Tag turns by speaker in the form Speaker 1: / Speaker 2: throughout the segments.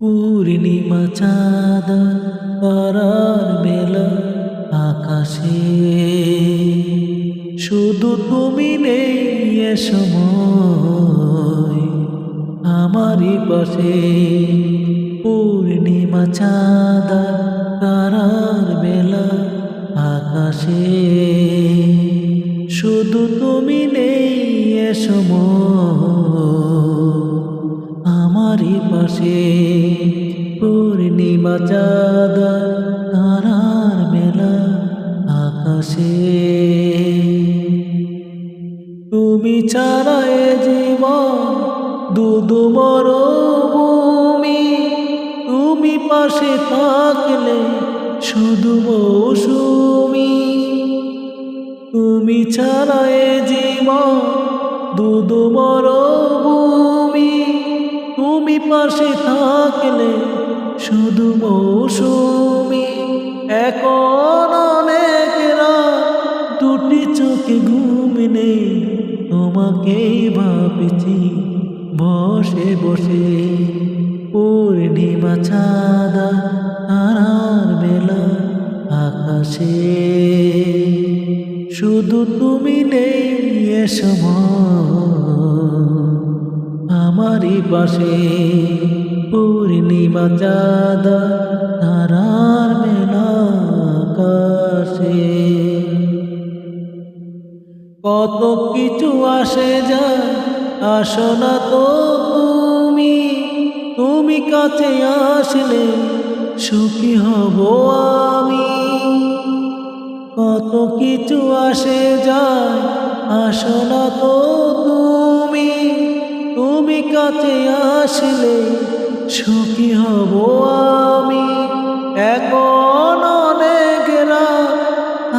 Speaker 1: পূর্ণিমা চাঁদ তারার মেলা আকাশে। শুধু তুমি নেই এ সময়, আমারই পাশে। পূর্ণিমা চাঁদ তারার মেলা আকাশে। শুধু তুমি নেই এ সময় আমারই পাশে পূর্ণিমা চাঁদ তারার মেলা আকাশে। তুমি ছাড়া এ জীবন দুদু মরুভূমি। তুমি পাশে থাকলে শুধু মৌসুমি। তুমি ছাড়া এ জীবন দুদু মরুভূমি। তুমি পাশে থাকলে শুধু মৌসুমি। এখন অনেক রাত, দুটি চোখে ঘুম নেই, তোমাকেই ভাবছি, বসে বসে। পূর্ণিমা চাঁদা তারার বেলা আকাশে। শুধু তুমি নেই এ সময়। আমারই পাশে। পূর্ণিমা চাঁদা তারার মেলা আকাশে। কত কিছু আসে যায়, আসো না তো তুমি। তুমি কাছে আসলে সুখী হব আমি। কত কিছু আসে যায়, আসো না তো তুমি। তুমি কাছে আসলে সুখী হব আমি। এখন অনেক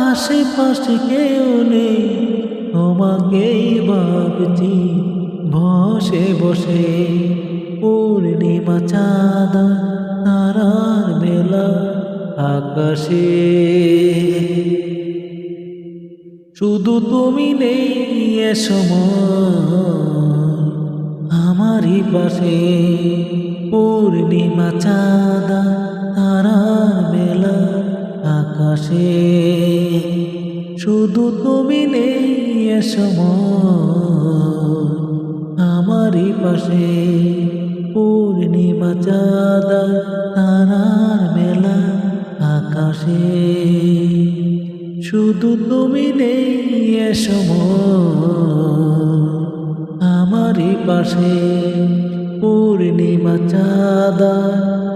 Speaker 1: আশেপাশে কেউ নেই। তোমাকেই ভাবছি, বসে বসে পূর্ণিমা চাঁদা, তারার মেলা আকাশে। শুধু তুমি নেই এ সময়। পাশে পূর্ণিমা চাঁদা, তারার মেলা আকাশে। শুধু তুমি নেই এ সময় আমারই পাশে। পূর্ণিমা চাঁদা, তারার মেলা আকাশে। শুধু তুমি নেই এ সময় আমারই পাশে। পূর্ণিমা চাঁদা।